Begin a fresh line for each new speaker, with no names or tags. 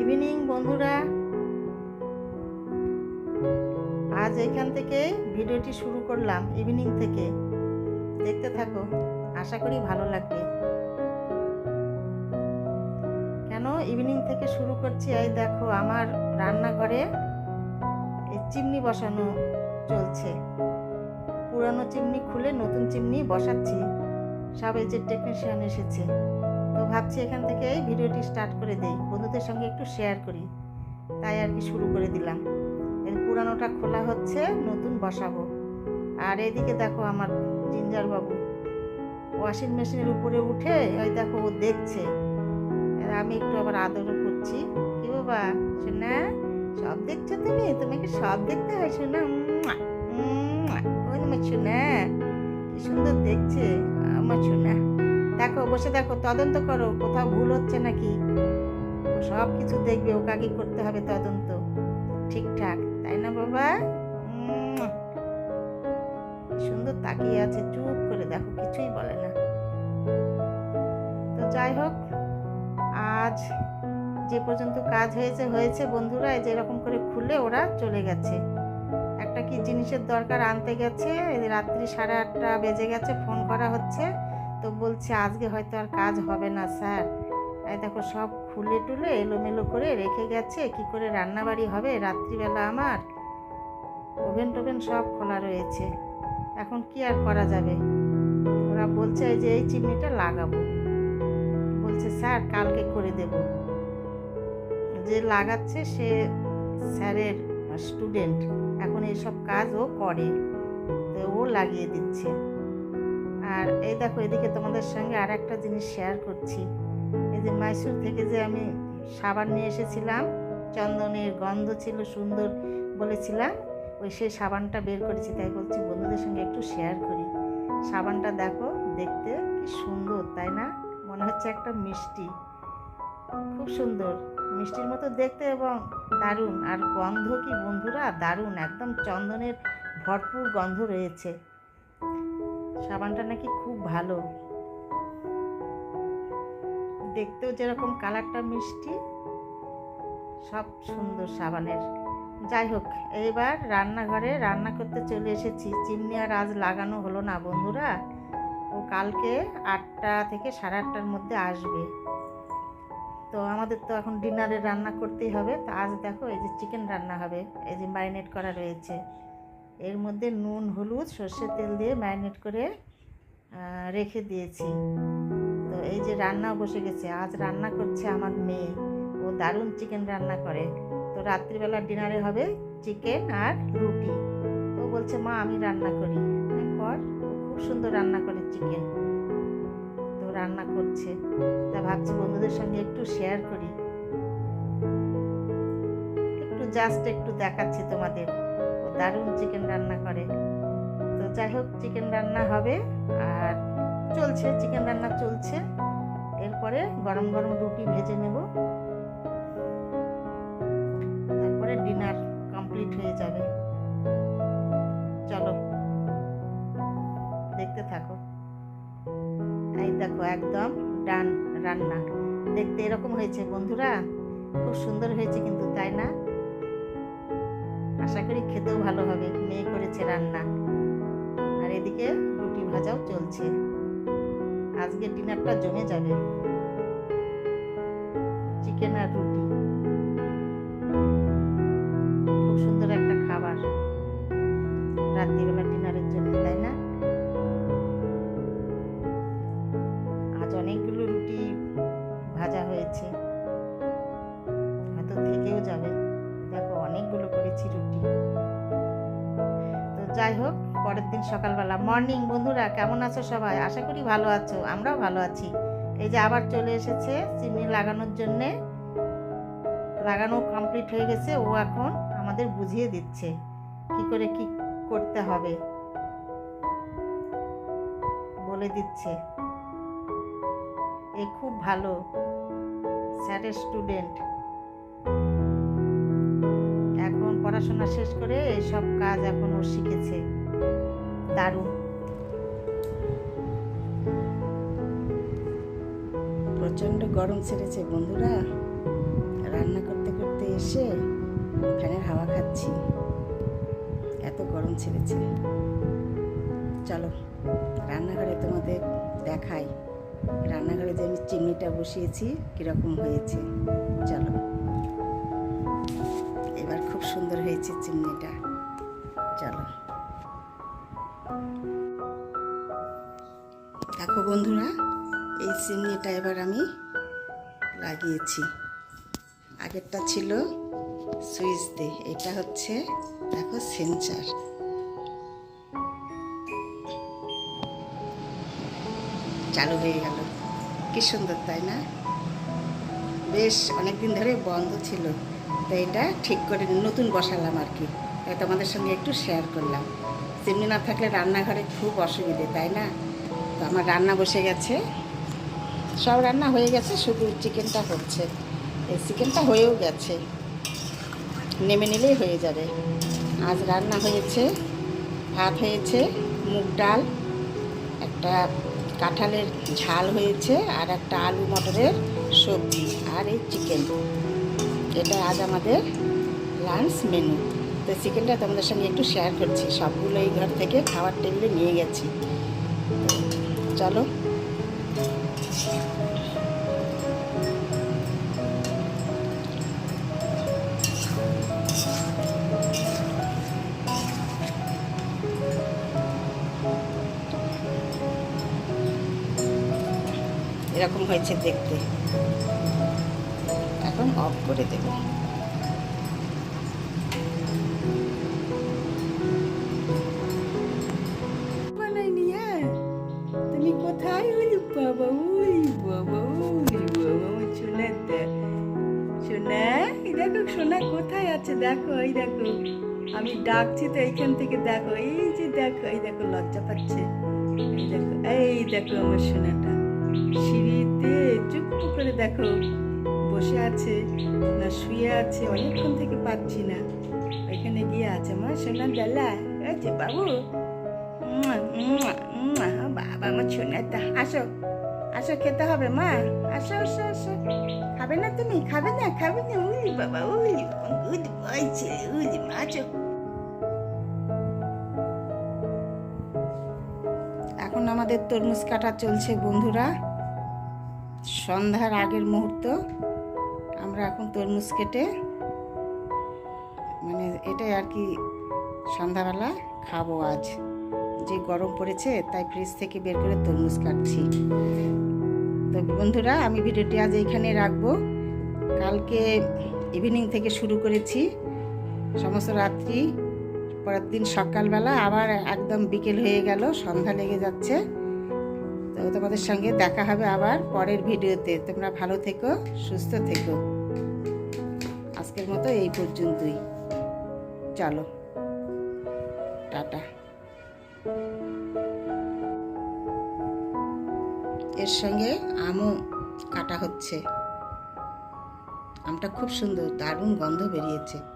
Evening বন্ধুরা। আজ এখান থেকে ভিডিওটি শুরু করলাম ইভিনিং থেকে। দেখতে থাকো, আশা করি ভালো লাগবে। কেন ইভিনিং থেকে শুরু করছি? এই দেখো, আমার রান্নাঘরে এই চিমনি বসানো চলছে। পুরানো চিমনি খুলে নতুন চিমনি বসাচ্ছি। সব এই যে টেকনিশিয়ান এসেছে। তো ভাবছি এখান থেকে এই ভিডিওটি স্টার্ট করে দেই। বন্ধুদের সঙ্গে একটু শেয়ার করি। তাই আর কি শুরু করে দিলাম। এর পুরানোটা খোলা হচ্ছে, নতুন বসাবো। আর এইদিকে দেখো আমার জিঞ্জার বাবু। ওয়াশিং মেশিনের উপরে উঠে ওই দেখো ও দেখছে। আমি একটু আবার আদরও করছি। বাবা শোনা? সব দেখছ তুমি? তোমাকে সব দেখতে হয়, শোনা। ওই আমার শোনা? কি সুন্দর দেখছে আমার শোনা। দেখো, বসে দেখো, তদন্ত করো, কোথাও ভুল হচ্ছে নাকি? সব কিছু দেখবে ও কাকে করতে হবে তদন্ত। ঠিকঠাক, তাই না বাবা? সুন্দর তাকিয়ে আছে, চুপ করে দেখো, কিছুই বলে না। তো যাই হোক, আজ যে পর্যন্ত কাজ হয়েছে হয়েছে বন্ধুরা যে এরকম করে খুলে ওরা চলে গেছে। একটা কি জিনিসের দরকার আনতে গেছে রাত্রি সাড়ে আটটা বেজে গেছে, ফোন করা হচ্ছে। তো বলছে, আজকে হয়তো আর কাজ হবে না, স্যার। এই দেখো, সব খুলে টুলে এলোমেলো করে রেখে গেছে। কি করে রান্নাবাড়ি হবে, রাত্রিবেলা আমার। ওভেন টোভেন সব খোলা রয়েছে। এখন কি আর করা যাবে? ওরা বলছে যে এই চিমনিটা লাগাবো। বলছে, স্যার, কালকে করে দেব। যে লাগাচ্ছে সে স্যারের স্টুডেন্ট এখন এইসব কাজ ও করে। তো ও লাগিয়ে দিচ্ছে। আর এই দেখো, এদিকে তোমাদের সঙ্গে আর একটা জিনিস শেয়ার করছি। এই যে মাইসুর থেকে যে আমি সাবান নিয়ে এসেছিলাম, চন্দনের গন্ধ ছিল সুন্দর বলেছিলাম, ওই সেই সাবানটা বের করেছি। তাই বলছি বন্ধুদের সঙ্গে একটু শেয়ার করি। সাবানটা দেখো, দেখতে কি সুন্দর, তাই না? মনে হচ্ছে একটা মিষ্টি। খুব সুন্দর। মিষ্টির মতো দেখতে এবং দারুণ। আর গন্ধ কি বন্ধুরা? দারুণ। একদম চন্দনের ভরপুর গন্ধ রয়েছে। সাবানটা নাকি খুব ভালো। দেখতেও যেরকম কালারটা মিষ্টি, সব সুন্দর সাবানের। যাই হোক এইবার রান্নাঘরে রান্না করতে চলে এসেছি। চিমনি আর আজ লাগানো হলো না বন্ধুরা। ও কালকে আটটা থেকে সাড়ে আটটার মধ্যে আসবে। তো আমাদের তো এখন ডিনারে রান্না করতেই হবে। তো আজ দেখো এই যে চিকেন রান্না হবে, এই যে ম্যারিনেট করা রয়েছে। এর মধ্যে নুন, হলুদ, সর্ষের তেল দিয়ে ম্যারিনেট করে রেখে দিয়েছি। তো এই যে রান্না বসে গেছে। আজ রান্না করছে আমার মেয়ে। ও দারুণ চিকেন রান্না করে। তো রাত্রিবেলা ডিনারে হবে চিকেন আর রুটি। ও বলছে, মা, আমি রান্না করি। আমি কর। খুব সুন্দর রান্না করে চিকেন। তো রান্না করছে। তা ভাবছি বন্ধুদের সঙ্গে একটু শেয়ার করি। একটু জাস্ট একটু দেখাচ্ছি তোমাদের। ও দারুণ চিকেন রান্না করে। তো যাই হোক চিকেন রান্না হবে আর চলছে চিকেন রান্না চলছে। এরপরে গরম গরম রুটি ভেজে নেব। তারপরে ডিনার কমপ্লিট হয়ে যাবে। চলো, দেখতে থাকো। দেখো, একদম ডান রান্না। দেখতে এরকম হয়েছে বন্ধুরা। খুব সুন্দর হয়েছে কিন্তু, তাই না? আশা করি খেতেও ভালো হবে, মেয়ে করেছে রান্না। আর এদিকে রুটি ভাজাও চলছে। আজকে ডিনারটা জমে যাবে। চিকেন আর রুটি। খুব সুন্দর একটা খাবার। রাত্রিবেলা ডিনারের জন্য, তাই না? অনেকগুলো রুটি ভাজা হয়েছে। হয়তো থেকেও যাবে। দেখো, অনেকগুলো করেছি রুটি। তো যাই হোক, পরের দিন সকালবেলা। মর্নিং বন্ধুরা, কেমন আছো সবাই? আশা করি ভালো আছো, আমরাও ভালো আছি। এই যে আবার চলে এসেছে চিমনি লাগানোর জন্যে। লাগানো কমপ্লিট হয়ে গেছে, ও এখন আমাদের বুঝিয়ে দিচ্ছে কি করে কি করতে হবে। বলে দিচ্ছে। এ খুব ভালো স্যারের স্টুডেন্ট। এখন পড়াশোনা শেষ করে এই সব কাজ এখন ও শিখেছে। দারুণ। প্রচণ্ড গরম ছেড়েছে বন্ধুরা। রান্না করতে করতে এসে ফ্যানের হাওয়া খাচ্ছি। এত গরম ছেড়েছে। চলো, রান্নাঘরে তোমাদের দেখাই। রান্নাঘরে যে আমি চিমনিটা বসিয়েছি, কীরকম হয়েছে? চলো। এবার খুব সুন্দর হয়েছে চিমনিটা। চলো। দেখো বন্ধুরা, এই চিমনিটা এবার আমি লাগিয়েছি। আগেরটা ছিল সুইচ দে এটা হচ্ছে, দেখো সেন্সার। চালু হয়ে গেল। কি সুন্দর, তাই না? বেশ, অনেকদিন ধরে বন্ধ ছিল। তো এটা ঠিক করে নতুন বসালাম আর কি। তোমাদের সঙ্গে একটু শেয়ার করলাম। চিমনি না থাকলে রান্নাঘরে খুব অসুবিধে, তাই না? তো আমার রান্না বসে গেছে। সব রান্না হয়ে গেছে, শুধু চিকেনটা হচ্ছে। এই চিকেনটা হয়েও গেছে। নেমে নিলেই হয়ে যাবে। আজ রান্না হয়েছে, ভাত হয়েছে, মুগ ডাল, একটা কাঁঠালের ঝাল হয়েছে আর একটা আলু মটরের সবজি আর এই চিকেন এটা আজ আমাদের লাঞ্চ মেনু তো চিকেনটা তোমাদের সঙ্গে একটু শেয়ার করছি। সবগুলো এই ঘর থেকে খাওয়ার টেবিলে নিয়ে গেছি। চলো। এরকম হয়েছে দেখতে। এখন অফ করে দেব।
কোথায়? ওই দেখ কোথায় আছে? দেখো, এই দেখো। আমি ডাকছি তো এইখান থেকে, দেখো, এই যে দেখো, এই দেখো, লজ্জা পাচ্ছে। এই দেখো এই দেখো আমার সোনাটা। সিঁড়িতে চুপ করে দেখো, বসে আছে না শুয়ে আছে, অনেকক্ষণ থেকে পাচ্ছি না। ওইখানে গিয়ে আছে, মা, সোনা ডালা যে বাবু। মুয়া। বাবা, আমার ছোনাটা আসো। আসো, খেতে হবে, মা। আসো আসো আসো। খাবে না তুমি? খাবে না খাবে না। উলি বাবা উলি গুড বয় ছেলে উলি মা
আমাদের তরমুজ কাটা চলছে, বন্ধুরা। সন্ধ্যার আগের মুহূর্ত। আমরা এখন তরমুজ কেটে মানে এটাই আর কি সন্ধ্যাবেলা খাব আজ। যে গরম পড়েছে, তাই ফ্রিজ থেকে বের করে তরমুজ কাটছি। তো বন্ধুরা, আমি ভিডিওটি আজ এইখানে রাখব। কালকে ইভিনিং থেকে শুরু করেছি। সমস্ত রাত্রি পরের দিন সকালবেলা আবার একদম বিকেল হয়ে গেল, সন্ধ্যা লেগে যাচ্ছে। তো তোমাদের সঙ্গে দেখা হবে আবার পরের ভিডিওতে। তোমরা ভালো থেকো, সুস্থ থেকো। আজকের মতো এই পর্যন্তই। চলো, টাটা। এর সঙ্গে আমও কাটা হচ্ছে। আমটা খুব সুন্দর, দারুণ গন্ধ বেরিয়েছে।